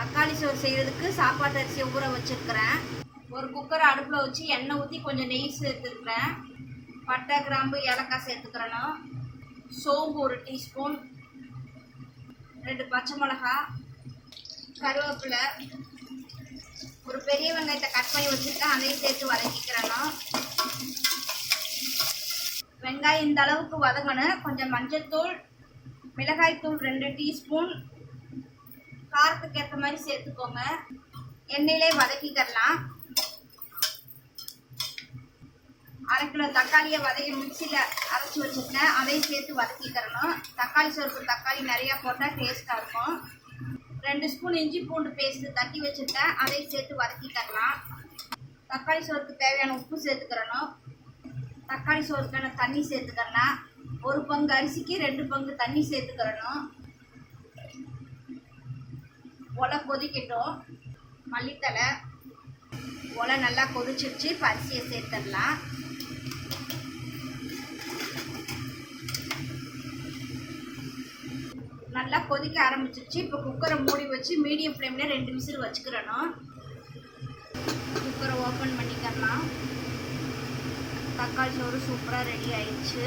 தக்காளி சோறு செய்கிறதுக்கு சாப்பாட்டு அரிசியை ஊற வச்சிருக்கிறேன். ஒரு குக்கர் அடுப்பில் வச்சு எண்ணெய் ஊற்றி கொஞ்சம் நெய் சேர்த்துருக்குறேன். பட்டை கிராம்பு ஏலக்காய் சேர்த்துக்கிறணும். சோம்பு ஒரு டீஸ்பூன். ரெண்டு பச்சை மிளகா. கருவேப்பிலை. ஒரு பெரிய வெங்காயத்தை கட் பண்ணி வச்சுருக்கேன். அதையும் சேர்த்து வதக்கிக்கிறணும். வெங்காயம் இந்த அளவுக்கு வதங்கணும். கொஞ்சம் மஞ்சள்தூள் மிளகாய்த்தூள் ரெண்டு டீஸ்பூன். காரத்துக்கு ஏற்ற மாதிரி சேர்த்துக்கோங்க. எண்ணெயிலே வதக்கிக்கலாம் அரை கிலோ தக்காளியை வதக்கி மிக்சியில் அரைச்சி வச்சிருந்தேன் அதையும் சேர்த்து வதக்கிக்கிறணும். தக்காளி சோறுக்கு தக்காளி நிறையா போட்டால் டேஸ்ட்டாக இருக்கும். ரெண்டு ஸ்பூன் இஞ்சி பூண்டு பேஸ்ட்டு தட்டி வச்சுருந்தேன் அதையும் சேர்த்து வதக்கிக்கிறலாம். தக்காளி சோறுக்கு தேவையான உப்பு சேர்த்துக்கிறணும். தக்காளி சோறுக்கான தண்ணி சேர்த்துக்கிறலாம். ஒரு பங்கு அரிசிக்கு ரெண்டு பங்கு தண்ணி சேர்த்துக்கிறணும். ஒலை கொதிக்கட்டும். மல்லித்தலை ஒலை நல்லா கொதிச்சிருச்சு. இப்போ அரிசியை சேர்த்துடலாம். நல்லா கொதிக்க ஆரம்பிச்சிருச்சு. இப்போ குக்கரை மூடி வச்சு மீடியம் ஃப்ளேமில் ரெண்டு விசில் வச்சுக்கிறணும். குக்கரை ஓப்பன் பண்ணிக்கலாம். தக்காளி சோறு சூப்பராக ரெடி ஆயிடுச்சு.